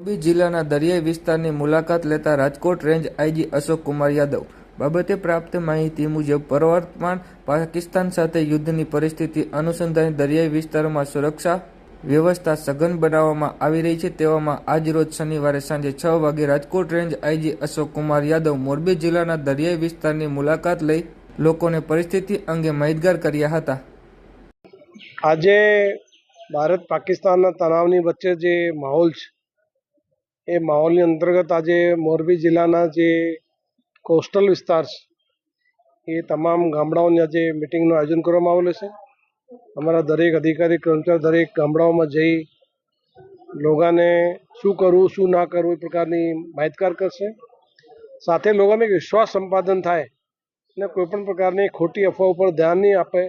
મોરબી જિલ્લાના દરિયાઈ વિસ્તારની મુલાકાત લેતા રાજકોટ રેન્જ આઈજી અશોક કુમાર યાદવ બાબતે પ્રાપ્ત માહિતી મુજબ પ્રવર્તમાન પાકિસ્તાન સાથે યુદ્ધની પરિસ્થિતિ અનુસંધાને દરિયાઈ વિસ્તારમાં સુરક્ષા વ્યવસ્થા સઘન બનાવવામાં આવી રહી છે તેવામાં આજરોજ શનિવારે સાંજે છ વાગે રાજકોટ રેન્જ આઈજી અશોક કુમાર યાદવ મોરબી જિલ્લાના દરિયાઈ વિસ્તારની મુલાકાત લઈ લોકોને પરિસ્થિતિ અંગે માહિતગાર કર્યા હતા. આજે ભારત પાકિસ્તાનના તણાવની વચ્ચે જે માહોલ છે એ માહોલની અંતર્ગત આજે મોરબી જિલ્લાના જે કોસ્ટલ વિસ્તાર છે, એ તમામ ગામડાઓની આજે મિટિંગનું આયોજન કરવામાં આવેલું છે. અમારા દરેક અધિકારી, કર્મચારી દરેક ગામડાઓમાં જઈ લોકોને શું કરવું, શું ના કરવું એ પ્રકારની માહિતગાર કરશે. સાથે લોકોને વિશ્વાસ સંપાદન થાય અને કોઈપણ પ્રકારની ખોટી અફવા ઉપર ધ્યાન નહીં આપે,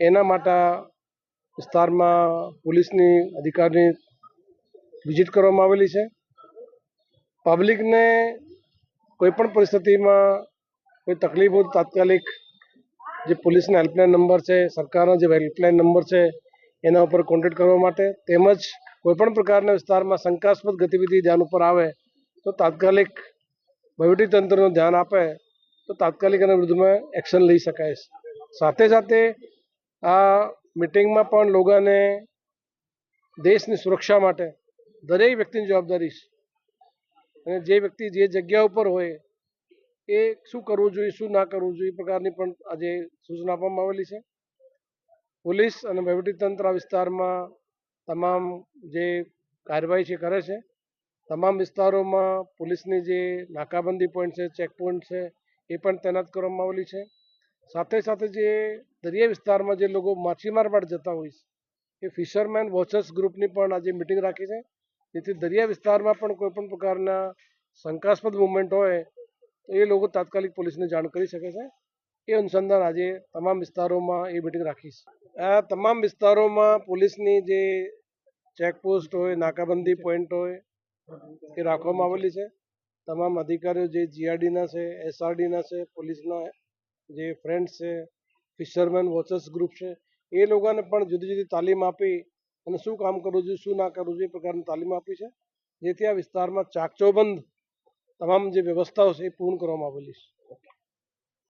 એના માટે વિસ્તારમાં પોલીસની અધિકારીની વિઝિટ કરવામાં આવેલી છે. પબ્લિકને કોઈપણ પરિસ્થિતિમાં કોઈ તકલીફ હોય તાત્કાલિક જે પોલીસના હેલ્પલાઇન નંબર છે, સરકારનો જે હેલ્પલાઇન નંબર છે, એના ઉપર કોન્ટેક્ટ કરવા માટે તેમજ કોઈપણ પ્રકારના વિસ્તારમાં શંકાસ્પદ ગતિવિધિ ધ્યાન ઉપર આવે તો તાત્કાલિક વહીવટીતંત્રનું ધ્યાન આપે તો તાત્કાલિક એના વિરુદ્ધમાં એક્શન લઈ શકાય. સાથે સાથે આ મિટિંગમાં પણ લોકોને દેશની સુરક્ષા માટે દરેક વ્યક્તિની જવાબદારી છે. અને જે વ્યક્તિ જે જગ્યા ઉપર હોય, એ શું કરવું જોઈએ, શું ના કરવું જોઈએ, એ પ્રકારની પણ આજે સૂચના આપવામાં આવેલી છે. પોલીસ અને વહીવટીતંત્ર આ વિસ્તારમાં તમામ જે કાર્યવાહી છે, કરે છે. તમામ વિસ્તારોમાં પોલીસની જે નાકાબંધી પોઈન્ટ છે ચેક પોઈન્ટ છે, એ પણ તૈનાત કરવામાં આવેલી છે. સાથે સાથે જે દરિયા વિસ્તારમાં જે લોકો માછીમાર માટે જતા હોય છે, એ ફિશરમેન વોચર્સ ગ્રુપની પણ આજે મિટિંગ રાખી છે. જેથી દરિયા વિસ્તારમાં પણ કોઈપણ પ્રકારના શંકાસ્પદ મુવમેન્ટ હોય, તો એ લોકો તાત્કાલિક પોલીસને જાણ કરી શકે છે. એ અનુસંધાન આજે તમામ વિસ્તારોમાં એ મિટિંગ રાખી છે. આ તમામ વિસ્તારોમાં પોલીસની જે ચેકપોસ્ટ હોય, નાકાબંધી પોઈન્ટ હોય, એ રાખવામાં આવેલી છે. તમામ અધિકારીઓ જે જીઆરડીના છે એસઆરડીના છે, પોલીસના જે ફ્રેન્ડ્સ છે ફિશરમેન વોચર્સ ગ્રુપ છે, એ લોકોને પણ જુદી જુદી તાલીમ આપી અને શું કામ કરવું જોઈએ, શું ના કરવું જોઈએ એ પ્રકારની તાલીમ આપી છે. જેથી આ વિસ્તારમાં ચાકચોબંધ તમામ જે વ્યવસ્થાઓ છે એ પૂર્ણ કરવામાં આવેલી છે.